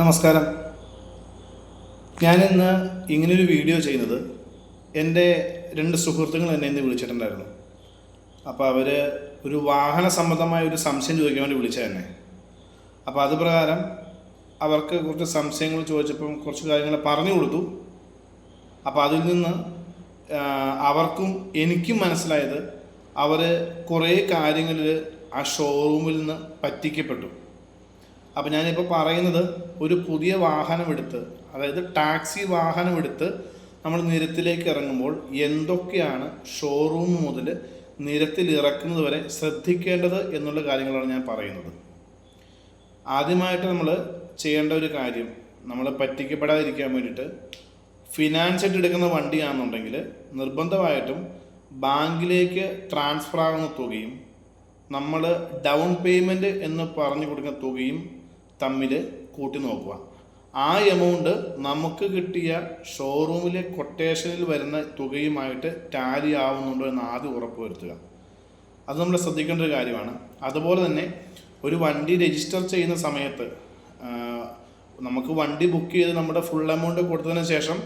നമസ്കാരം. ഞാനിന്ന് ഇങ്ങനൊരു വീഡിയോ ചെയ്യുന്നത് എന്റെ രണ്ട് സുഹൃത്തുക്കൾ എന്നെ ഇന്ന് വിളിച്ചിട്ടുണ്ടായിരുന്നു. അപ്പോൾ അവർ ഒരു വാഹന സംബന്ധമായ ഒരു സംശയം ചോദിക്കാൻ വേണ്ടി വിളിച്ച തന്നെ അപ്പോൾ അത് പ്രകാരം അവർക്ക് കുറച്ച് സംശയങ്ങൾ ചോദിച്ചപ്പം കുറച്ച് കാര്യങ്ങൾ പറഞ്ഞു കൊടുത്തു. അപ്പോൾ അതിൽ നിന്ന് അവർക്കും എനിക്കും മനസ്സിലായത് അവർ കുറേ കാര്യങ്ങളിൽ ആ ഷോറൂമിൽ നിന്ന് പറ്റിക്കപ്പെട്ടു. അപ്പോൾ ഞാനിപ്പോൾ പറയുന്നത് ഒരു പുതിയ വാഹനമെടുത്ത് അതായത് ടാക്സി വാഹനമെടുത്ത് നമ്മൾ നിരത്തിലേക്ക് ഇറങ്ങുമ്പോൾ എന്തൊക്കെയാണ് ഷോറൂം മുതൽ നിരത്തിൽ ഇറക്കുന്നത് വരെ ശ്രദ്ധിക്കേണ്ടത് എന്നുള്ള കാര്യങ്ങളാണ് ഞാൻ പറയുന്നത്. ആദ്യമായിട്ട് നമ്മൾ ചെയ്യേണ്ട ഒരു കാര്യം നമ്മൾ പറ്റിക്കപ്പെടാതിരിക്കാൻ വേണ്ടിയിട്ട് ഫിനാൻസ് ആയിട്ട് എടുക്കുന്ന വണ്ടിയാണെന്നുണ്ടെങ്കിൽ നിർബന്ധമായിട്ടും ബാങ്കിലേക്ക് ട്രാൻസ്ഫർ ആകുന്ന തുകയും നമ്മൾ ഡൗൺ പേയ്മെന്റ് എന്ന് പറഞ്ഞു കൊടുക്കുന്ന തുകയും തമ്മിൽ കൂട്ടി നോക്കുക. ആ എമൗണ്ട് നമുക്ക് കിട്ടിയ ഷോറൂമിലെ കൊട്ടേഷനിൽ വരുന്ന തുകയുമായിട്ട് ടാലി ആവുന്നുണ്ടോ എന്ന് ആദ്യം ഉറപ്പ് വരുത്തുക അത് നമ്മൾ ശ്രദ്ധിക്കേണ്ട ഒരു കാര്യമാണ്. അതുപോലെ തന്നെ ഒരു വണ്ടി രജിസ്റ്റർ ചെയ്യുന്ന സമയത്ത് നമുക്ക് വണ്ടി ബുക്ക് ചെയ്ത് നമ്മുടെ ഫുൾ എമൗണ്ട് കൊടുത്തതിന് ശേഷം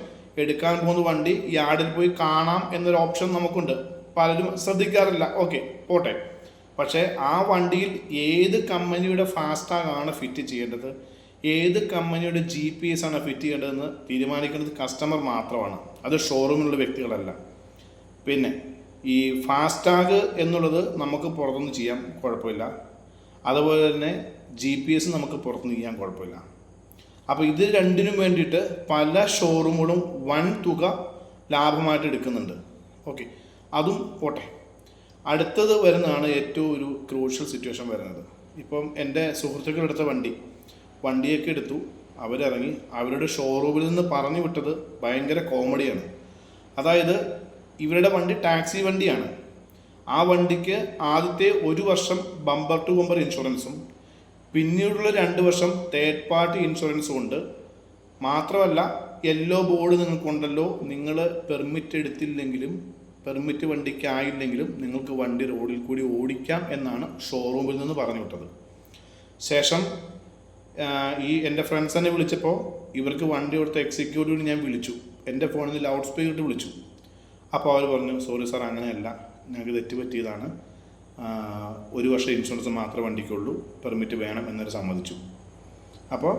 എടുക്കാൻ പോകുന്ന വണ്ടി യാർഡിൽ പോയി കാണാം എന്നൊരു ഓപ്ഷൻ നമുക്കുണ്ട്. പലരും ശ്രദ്ധിക്കാറില്ല. ഓക്കെ പോട്ടെ. പക്ഷേ ആ വണ്ടിയിൽ ഏത് കമ്പനിയുടെ ഫാസ്റ്റാഗാണ് ഫിറ്റ് ചെയ്യേണ്ടത്? ഏത് കമ്പനിയുടെ ജി പി എസ് ആണ് ഫിറ്റ് ചെയ്യേണ്ടതെന്ന് തീരുമാനിക്കുന്നത് കസ്റ്റമർ മാത്രമാണ്. അത് ഷോറൂമിലുള്ള വ്യക്തികളല്ല. പിന്നെ ഈ ഫാസ്റ്റാഗ് എന്നുള്ളത് നമുക്ക് പുറത്തുനിന്ന് ചെയ്യാം കുഴപ്പമില്ല. അതുപോലെ തന്നെ ജി പി എസ് നമുക്ക് പുറത്തുനിന്ന് ചെയ്യാൻ കുഴപ്പമില്ല. അപ്പോൾ ഇത് രണ്ടിനും വേണ്ടിയിട്ട് പല ഷോറൂമുകളും വൻ തുക ലാഭമായിട്ട് എടുക്കുന്നുണ്ട്. ഓക്കെ. അതും പോട്ടെ. അടുത്തത് വരുന്നതാണ് ഏറ്റവും ഒരു ക്രൂഷ്യൽ സിറ്റുവേഷൻ വരുന്നത്. ഇപ്പം എന്റെ സുഹൃത്തുക്കളെടുത്ത വണ്ടി വണ്ടിയൊക്കെ എടുത്തു. അവരിറങ്ങി. അവരുടെ ഷോറൂമിൽ നിന്ന് പറഞ്ഞു വിട്ടത് ഭയങ്കര കോമഡിയാണ് അതായത് ഇവരുടെ വണ്ടി ടാക്സി വണ്ടിയാണ്. ആ വണ്ടിക്ക് ആദ്യത്തെ ഒരു വർഷം ബമ്പർ ടു ബമ്പർ ഇൻഷുറൻസും പിന്നീടുള്ള രണ്ട് വർഷം തേർഡ് പാർട്ടി ഇൻഷുറൻസും ഉണ്ട്. മാത്രമല്ല യെല്ലോ ബോർഡ് നിങ്ങൾക്കുണ്ടല്ലോ നിങ്ങൾ പെർമിറ്റ് എടുത്തില്ലെങ്കിലും പെർമിറ്റ് വണ്ടിക്ക് ആയില്ലെങ്കിലും നിങ്ങൾക്ക് വണ്ടി റോഡിൽ കൂടി ഓടിക്കാം എന്നാണ് ഷോറൂമിൽ നിന്ന് പറഞ്ഞു വിട്ടത് ശേഷം ഈ എന്റെ ഫ്രണ്ട്സ് എന്നെ വിളിച്ചപ്പോൾ ഇവർക്ക് വണ്ടി കൊടുത്ത എക്സിക്യൂട്ടീവിന് ഞാൻ വിളിച്ചു. എന്റെ ഫോണിൽ ലൗഡ് സ്പീക്കർ ഇട്ട് വിളിച്ചു. അപ്പോൾ അവർ പറഞ്ഞു സോറി സാർ അങ്ങനെയല്ല. ഞങ്ങൾക്ക് തെറ്റ് പറ്റിയതാണ്. ഒരു വർഷം ഇൻഷുറൻസ് മാത്രമേ വണ്ടിക്കുള്ളൂ. പെർമിറ്റ് വേണം എന്നവർ സമ്മതിച്ചു. അപ്പോൾ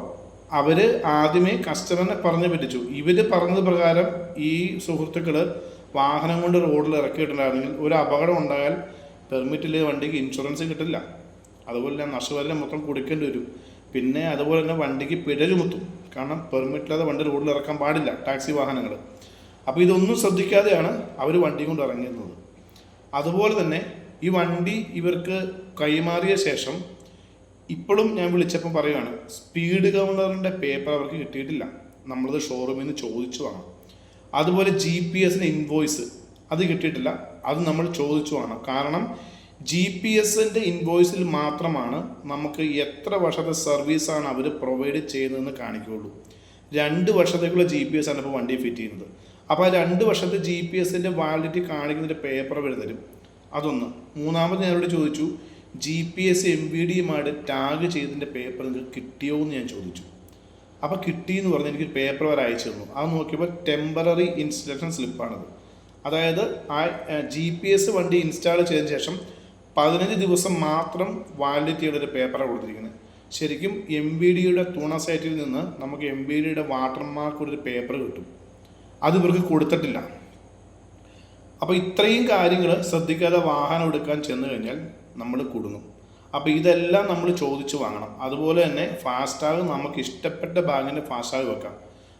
അവർ ആദ്യമേ കസ്റ്റമറിനെ പറഞ്ഞു പറ്റിച്ചു. ഇവർ പറഞ്ഞത് പ്രകാരം ഈ സുഹൃത്തുക്കൾ വാഹനം കൊണ്ട് റോഡിൽ ഇറക്കിയിട്ടുണ്ടായിരുന്നെങ്കിൽ ഒരു അപകടം ഉണ്ടായാൽ പെർമിറ്റ് പെർമിറ്റിലെ വണ്ടിക്ക് ഇൻഷുറൻസ് കിട്ടില്ല. അതുപോലെ തന്നെ നഷ്ടപരിഹാരം മൊത്തം കൊടുക്കേണ്ടി വരും. പിന്നെ അതുപോലെ തന്നെ വണ്ടിക്ക് പിഴ ചുമത്തും. കാരണം പെർമിറ്റില്ലാതെ വണ്ടി റോഡിൽ ഇറക്കാൻ പാടില്ല ടാക്സി വാഹനങ്ങൾ അപ്പോൾ ഇതൊന്നും ശ്രദ്ധിക്കാതെയാണ് അവർ വണ്ടി കൊണ്ട് ഇറങ്ങിയിരുന്നത് അതുപോലെ തന്നെ ഈ വണ്ടി ഇവർക്ക് കൈമാറിയ ശേഷം ഇപ്പോഴും ഞാൻ വിളിച്ചപ്പോൾ പറയുകയാണ് സ്പീഡ് ഗവർണറിന്റെ പേപ്പർ അവർക്ക് കിട്ടിയിട്ടില്ല. നമ്മളത് ഷോറൂമിൽ നിന്ന് ചോദിച്ചു വാങ്ങാം അതുപോലെ ജി പി എസിന് ഇൻവോയ്സ് അത് കിട്ടിയിട്ടില്ല. അത് നമ്മൾ ചോദിച്ചു വേണം കാരണം ജി പി എസിന്റെ ഇൻവോയ്സിൽ മാത്രമാണ് നമുക്ക് എത്ര വർഷത്തെ സർവീസാണ് അവർ പ്രൊവൈഡ് ചെയ്യുന്നതെന്ന് കാണിക്കുകയുള്ളൂ. രണ്ട് വർഷത്തേക്കുള്ള ജി പി എസ് ആണ് ഇപ്പോൾ വണ്ടി ഫിറ്റ് ചെയ്യുന്നത്. അപ്പോൾ ആ രണ്ട് വർഷത്തെ ജി പി എസിന്റെ വാലിഡിറ്റി കാണിക്കുന്നതിന്റെ പേപ്പർ അവർ തരും. അതൊന്ന്. മൂന്നാമത് ഞാനോട് ചോദിച്ചു G P S M V ഡിയുമായിട്ട് tag ചെയ്തതിന്റെ പേപ്പർ നിങ്ങൾക്ക് കിട്ടിയോ എന്ന് ഞാൻ ചോദിച്ചു. അപ്പോൾ കിട്ടി എന്ന് പറഞ്ഞ് എനിക്ക് പേപ്പർ വരെ അയച്ചു തന്നു. അത് നോക്കിയപ്പോൾ ടെമ്പററി ഇൻസ്റ്റലേഷൻ സ്ലിപ്പാണത് അതായത് ആ ജി പി എസ് വണ്ടി ഇൻസ്റ്റാൾ ചെയ്തതിന് ശേഷം പതിനഞ്ച് ദിവസം മാത്രം വാലിഡിറ്റിയുടെ ഒരു പേപ്പറാണ് കൊടുത്തിരിക്കുന്നത്. ശരിക്കും എം ബി ഡിയുടെ തുണ സൈറ്റിൽ നിന്ന് നമുക്ക് എം ബി ഡിയുടെ വാട്ടർമാർക്ക് ഒരു പേപ്പർ കിട്ടും. അത് ഇവർക്ക് കൊടുത്തിട്ടില്ല. അപ്പോൾ ഇത്രയും കാര്യങ്ങൾ ശ്രദ്ധിക്കാതെ വാഹനം എടുക്കാൻ ചെന്ന് കഴിഞ്ഞാൽ നമ്മൾ കുടുങ്ങും. അപ്പോൾ ഇതെല്ലാം നമ്മൾ ചോദിച്ച് വാങ്ങണം. അതുപോലെ തന്നെ ഫാസ്ടാഗ് നമുക്ക് ഇഷ്ടപ്പെട്ട ബാങ്കിന്റെ ഫാസ്ടാഗ് വെക്കാം.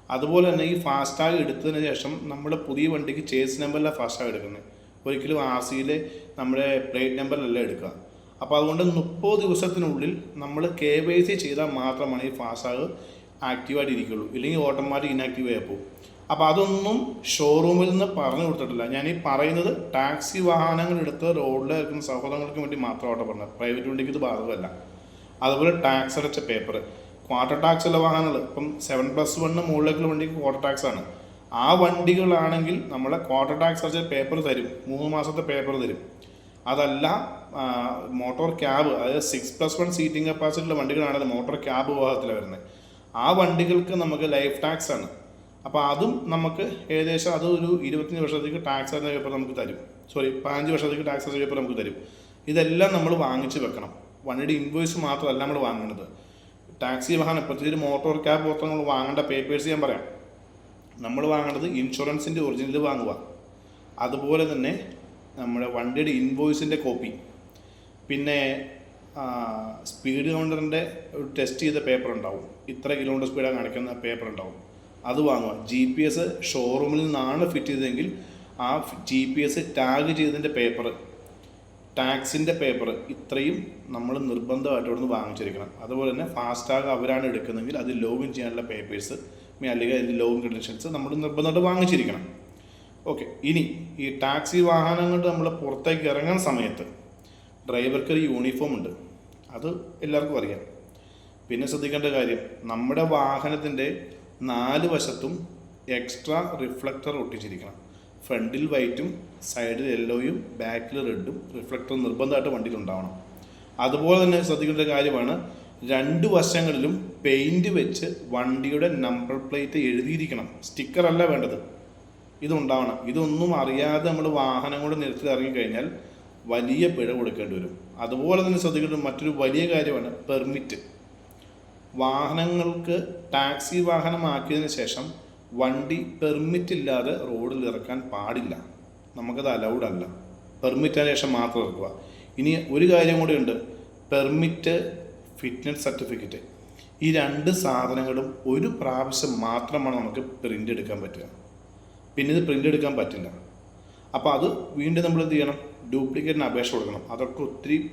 അതുപോലെ തന്നെ ഈ ഫാസ്ടാഗ് എടുത്തതിന് ശേഷം നമ്മുടെ പുതിയ വണ്ടിക്ക് ചേസ് നമ്പറിലാണ് ഫാസ്ടാഗ് എടുക്കുന്നത് ഒരിക്കലും ആർ സിയിലെ നമ്മുടെ പ്ലേറ്റ് നമ്പറിലല്ല എടുക്കുക. അപ്പോൾ അതുകൊണ്ട് മുപ്പത് ദിവസത്തിനുള്ളിൽ നമ്മൾ കെ വൈ സി ചെയ്താൽ മാത്രമാണ് ഈ ഫാസ്ടാഗ് ആക്റ്റീവായിട്ട് ഇരിക്കുള്ളൂ. ഇല്ലെങ്കിൽ ഓട്ടോമാറ്റിക് ഇനാക്റ്റീവ് ആയി പോകും അപ്പോൾ അതൊന്നും ഷോറൂമിൽ നിന്ന് പറഞ്ഞു കൊടുത്തിട്ടില്ല. ഞാൻ ഈ പറയുന്നത് ടാക്സി വാഹനങ്ങൾ എടുത്ത് റോഡിൽ ഇറക്കുന്ന സഹോദരങ്ങൾക്ക് വേണ്ടി മാത്രമായിട്ട് പറഞ്ഞത്. പ്രൈവറ്റ് വണ്ടിക്ക് ഇത് ബാധകമല്ല. അതുപോലെ ടാക്സ് അടച്ച പേപ്പർ ക്വാർട്ടർ ടാക്സ് ഉള്ള വാഹനങ്ങൾ. ഇപ്പം സെവൻ പ്ലസ് വണ്ണ് മുകളിലേക്കുള്ള വണ്ടിക്ക് ക്വാർട്ടർ ടാക്സ് ആണ്. ആ വണ്ടികളാണെങ്കിൽ നമ്മളെ ക്വാർട്ടർ ടാക്സ് അടച്ച പേപ്പർ തരും. മൂന്ന് മാസത്തെ പേപ്പർ തരും. അതല്ല മോട്ടോർ ക്യാബ് അതായത് സിക്സ് പ്ലസ് വൺ സീറ്റിംഗ് കപ്പാസിറ്റിയുള്ള വണ്ടികളാണ് മോട്ടോർ ക്യാബ് വിഭാഗത്തിലാണ് വരുന്നത്. ആ വണ്ടികൾക്ക് നമുക്ക് ലൈഫ് ടാക്സ് ആണ്. അപ്പോൾ അതും നമുക്ക് ഏകദേശം അത് ഒരു ഇരുപത്തഞ്ച് വർഷത്തേക്ക് ടാക്സ് എന്ന പേപ്പർ നമുക്ക് തരും. സോറി പതിനഞ്ച് വർഷത്തേക്ക് ടാക്സ് എന്ന പേപ്പർ നമുക്ക് തരും. ഇതെല്ലാം നമ്മൾ വാങ്ങിച്ച് വെക്കണം. വണ്ടിയുടെ ഇൻവോയ്സ് മാത്രമല്ല നമ്മൾ വാങ്ങുന്നത്. ടാക്സി വാഹനം പ്രത്യേകിച്ച് മോട്ടോർ ക്യാബ് പുറത്ത് നമ്മൾ വാങ്ങേണ്ട പേപ്പേഴ്സ് ഞാൻ പറയാം. നമ്മൾ വാങ്ങേണ്ടത് ഇൻഷുറൻസിന്റെ ഒറിജിനൽ വാങ്ങുക. അതുപോലെ തന്നെ നമ്മുടെ വണ്ടിയുടെ ഇൻവോയ്സിന്റെ കോപ്പി പിന്നെ സ്പീഡ് കൗണ്ടറിന്റെ ടെസ്റ്റ് ചെയ്ത പേപ്പർ ഉണ്ടാവും. ഇത്ര കിലോമീറ്റർ സ്പീഡാണ് കാണിക്കുന്ന പേപ്പർ ഉണ്ടാവും. അത് വാങ്ങുക. ജി പി എസ് ഷോറൂമിൽ നിന്നാണ് ഫിറ്റ് ചെയ്തതെങ്കിൽ ആ ജി പി എസ് ടാഗ് ചെയ്തതിന്റെ പേപ്പർ ടാക്സിന്റെ പേപ്പർ ഇത്രയും നമ്മൾ നിർബന്ധമായിട്ട് ഇവിടുന്ന് വാങ്ങിച്ചിരിക്കണം. അതുപോലെ തന്നെ ഫാസ്റ്റാഗ് അവരാണ് എടുക്കുന്നതെങ്കിൽ അത് ലോഗിൻ ചെയ്യാനുള്ള പേപ്പേഴ്സ് അല്ലെങ്കിൽ അതിന്റെ ലോഗിൻ ക്രെഡൻഷ്യൽസ് നമ്മൾ നിർബന്ധമായിട്ട് വാങ്ങിച്ചിരിക്കണം. ഓക്കെ ഇനി ഈ ടാക്സി വാഹനം കൊണ്ട് നമ്മൾ പുറത്തേക്ക് ഇറങ്ങുന്ന സമയത്ത് ഡ്രൈവർക്ക് ഒരു യൂണിഫോം ഉണ്ട്. അത് എല്ലാവർക്കും അറിയാം. പിന്നെ ശ്രദ്ധിക്കേണ്ട കാര്യം നമ്മുടെ വാഹനത്തിന്റെ നാല് വശത്തും എക്സ്ട്രാ റിഫ്ലക്ടർ ഒട്ടിച്ചിരിക്കണം. ഫ്രണ്ടിൽ വൈറ്റും സൈഡിൽ യെല്ലോയും ബാക്കിൽ റെഡും റിഫ്ലക്ടർ നിർബന്ധമായിട്ട് വണ്ടിയിൽ ഉണ്ടാവണം. അതുപോലെ തന്നെ ശ്രദ്ധിക്കേണ്ട കാര്യമാണ് രണ്ട് വശങ്ങളിലും പെയിന്റ് വെച്ച് വണ്ടിയുടെ നമ്പർ പ്ലേറ്റ് എഴുതിയിരിക്കണം. സ്റ്റിക്കർ അല്ല വേണ്ടത്. ഇതുണ്ടാവണം ഇതൊന്നും അറിയാതെ നമ്മൾ വാഹനം കൊണ്ട് നിരത്തിൽ ഇറങ്ങിക്കഴിഞ്ഞാൽ വലിയ പിഴ കൊടുക്കേണ്ടി വരും. അതുപോലെ തന്നെ ശ്രദ്ധിക്കേണ്ട മറ്റൊരു വലിയ കാര്യമാണ് പെർമിറ്റ് വാഹനങ്ങൾക്ക് ടാക്സി വാഹനമാക്കിയതിന് ശേഷം വണ്ടി പെർമിറ്റ് ഇല്ലാതെ റോഡിൽ ഇറക്കാൻ പാടില്ല. നമുക്കത് അലൗഡ് അല്ല. പെർമിറ്റിന് ശേഷം മാത്രം ഇറക്കുക. ഇനി ഒരു കാര്യം കൂടി ഉണ്ട്. പെർമിറ്റ് ഫിറ്റ്നസ് സർട്ടിഫിക്കറ്റ് ഈ രണ്ട് സാധനങ്ങളും ഒരു പ്രാവശ്യം മാത്രമാണ് നമുക്ക് പ്രിന്റ് എടുക്കാൻ പറ്റുക. പിന്നെ ഇത് പ്രിന്റ് എടുക്കാൻ പറ്റില്ല. അപ്പോൾ അത് വീണ്ടും നമ്മൾ എന്ത് ചെയ്യണം? ഡ്യൂപ്ലിക്കേറ്റിന് അപേക്ഷ കൊടുക്കണം. അതൊക്കെ ഒത്തിരി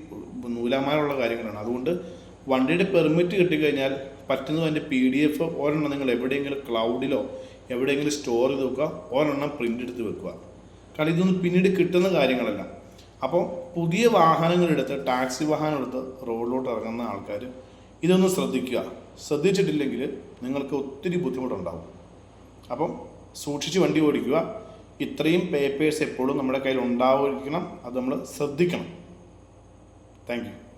നൂലാമാരുള്ള കാര്യങ്ങളാണ്. അതുകൊണ്ട് വണ്ടിയുടെ പെർമിറ്റ് കിട്ടിക്കഴിഞ്ഞാൽ പറ്റുന്നത് അതിന്റെ പി ഡി എഫ് ഒരെണ്ണം നിങ്ങൾ എവിടെയെങ്കിലും ക്ലൗഡിലോ എവിടെയെങ്കിലും സ്റ്റോർ ചെയ്ത് വെക്കുക. ഒരെണ്ണം പ്രിന്റ് എടുത്ത് വെക്കുക. കാരണം ഇതൊന്നും പിന്നീട് കിട്ടുന്ന കാര്യങ്ങളല്ല. അപ്പോൾ പുതിയ വാഹനങ്ങളെടുത്ത് ടാക്സി വാഹനം എടുത്ത് റോഡിലോട്ട് ഇറങ്ങുന്ന ആൾക്കാർ ഇതൊന്ന് ശ്രദ്ധിക്കുക. ശ്രദ്ധിച്ചിട്ടില്ലെങ്കിൽ നിങ്ങൾക്ക് ഒത്തിരി ബുദ്ധിമുട്ടുണ്ടാവും. അപ്പം സൂക്ഷിച്ച് വണ്ടി ഓടിക്കുക. ഇത്രയും പേപ്പേഴ്സ് എപ്പോഴും നമ്മുടെ കയ്യിൽ ഉണ്ടായിരിക്കണം. അത് നമ്മൾ ശ്രദ്ധിക്കണം. താങ്ക്